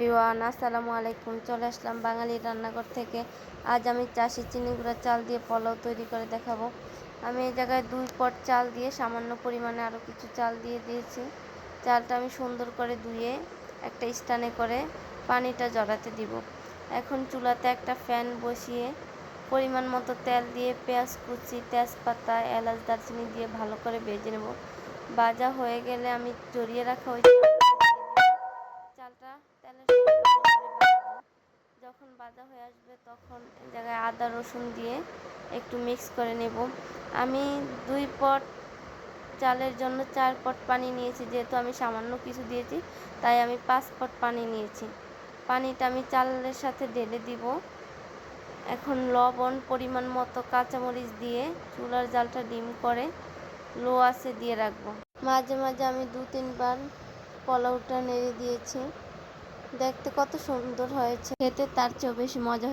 বিওয়ান আসসালামু আলাইকুম। চলে আসলাম বাঙালি রান্নাঘর থেকে। আজ আমি চাষি চিনি গুঁড়া চাল দিয়ে পোলাও তৈরি করে দেখাবো। আমি এই জায়গায় দুই পট চাল দিয়ে সামান্য পরিমাণে আরও কিছু চাল দিয়ে দিয়েছি। চালটা আমি সুন্দর করে ধুয়ে একটা স্টানে করে পানিটা জড়াতে দিব। এখন চুলাতে একটা ফ্যান বসিয়ে পরিমাণ মতো তেল দিয়ে পেঁয়াজ কুচি, তেজপাতা, এলাচ, দারচিনি দিয়ে ভালো করে ভেজে নেব। ভাজা হয়ে গেলে আমি জড়িয়ে রাখা ওই চালটা তেলের যখন ভাজা হয়ে আসবে তখন জায়গায় আদা, রসুন দিয়ে একটু মিক্স করে নেব। আমি দুই পট চালের জন্য চার পট পানি নিয়েছি, যেহেতু আমি সামান্য কিছু দিয়েছি, তাই আমি পাঁচ পট পানি নিয়েছি। পানিটা আমি চালের সাথে ঢেলে দিব। এখন লবণ পরিমাণ মতো কাঁচামরিচ দিয়ে চুলার জালটা ডিম করে লো আছে দিয়ে রাখব। মাঝে মাঝে আমি দু তিনবার পোলাওটা নেড়ে দিয়েছে। দেখতে কত সুন্দর হয়েছে। খেতে তার চেয়েও বেশি মজা হয়েছে।